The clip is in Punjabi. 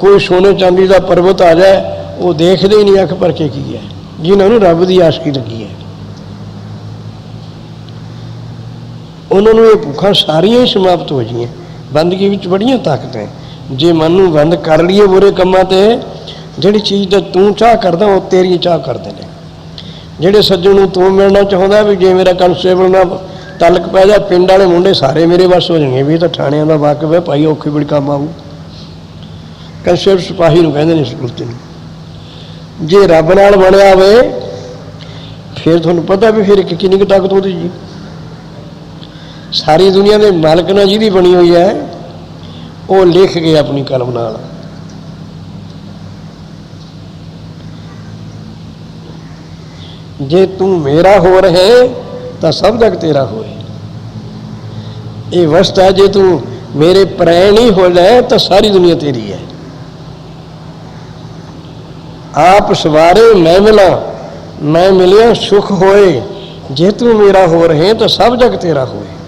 ਕੋਈ ਸੋਨੇ ਚਾਂਦੀ ਦਾ ਪਰਬਤ ਆ ਜਾਏ, ਉਹ ਦੇਖਦੇ ਹੀ ਨਹੀਂ, ਅੱਖ ਭਰ ਕੇ ਕੀ ਹੈ? ਜਿਨ੍ਹਾਂ ਨੂੰ ਰੱਬ ਦੀ ਆਸ਼ਕੀ ਲੱਗੀ ਹੈ? ਉਹਨਾਂ ਨੂੰ ਇਹ ਭੁੱਖਾਂ ਸਾਰੀਆਂ ਹੀ ਸਮਾਪਤ ਹੋ ਜੀਆਂ ਬੰਦਗੀ ਵਿੱਚ ਬੜੀਆਂ ਤਾਕਤਾਂ ਜੇ ਮਨ ਨੂੰ ਬੰਦ ਕਰ ਲਈਏ ਬੁਰੇ ਕੰਮਾਂ ਤੇ, ਜਿਹੜੀ ਚੀਜ਼ ਦਾ ਤੂੰ ਚਾਹ ਕਰਦਾ, ਉਹ ਤੇਰੀ ਚਾਹ ਕਰਦੇ ਨੇ। ਜਿਹੜੇ ਸੱਜਣ ਨੂੰ ਤੂੰ ਮਿਲਣਾ ਚਾਹੁੰਦਾ ਵੀ ਜੇ ਮੇਰਾ ਕਨਸਟੇਬਲ ਨਾਲ ਤਲਕ ਪੈ ਜਾ, ਪਿੰਡ ਵਾਲੇ ਮੁੰਡੇ ਸਾਰੇ ਮੇਰੇ ਵੱਸ ਹੋ ਜਾਣਗੇ। ਵੀ ਇਹ ਤਾਂ ਥਾਣਿਆਂ ਦਾ ਵਾਕਫ ਹੈ, ਭਾਈ ਔਖੀ ਬੜੀ ਕੰਮ ਆਊ। ਕਨਸਟੇਬਲ ਸਿਪਾਹੀ ਨੂੰ ਕਹਿੰਦੇ ਨੇ ਸਹੂਲਤ ਨੂੰ। ਜੇ ਰੱਬ ਨਾਲ ਬਣਿਆ ਹੋਵੇ, ਫਿਰ ਤੁਹਾਨੂੰ ਪਤਾ ਵੀ ਫਿਰ ਇੱਕ ਕਿੰਨੀ ਕੁ ਤਾਕਤ ਉਹਦੀ ਜੀ। ਸਾਰੀ ਦੁਨੀਆ ਦੇ ਮਾਲਕ ਨਾਲ ਜਿਹਦੀ ਬਣੀ ਹੋਈ ਹੈ, ਉਹ ਲਿਖ ਗਏ ਆਪਣੀ ਕਲਮ ਨਾਲ। ਜੇ ਤੂੰ ਮੇਰਾ ਹੋ ਰਹੇ, ਤਾਂ ਸਭ ਜਗ ਤੇਰਾ ਹੋਏ ਇਹ ਵਸਤ ਹੈ, ਜੇ ਤੂੰ ਮੇਰੇ ਪ੍ਰੈ ਨਹੀਂ ਹੋ ਲੈ, ਤਾਂ ਸਾਰੀ ਦੁਨੀਆ ਤੇਰੀ ਹੈ। ਆਪ ਸਵਾਰੇ ਮੈਂ ਮਿਲਾਂ, ਮੈਂ ਮਿਲਿਆ ਸੁਖ ਹੋਏ। ਜੇ ਤੂੰ ਮੇਰਾ ਹੋ ਰਹੇ ਤਾਂ ਸਭ ਜਗ ਤੇਰਾ ਹੋਏ।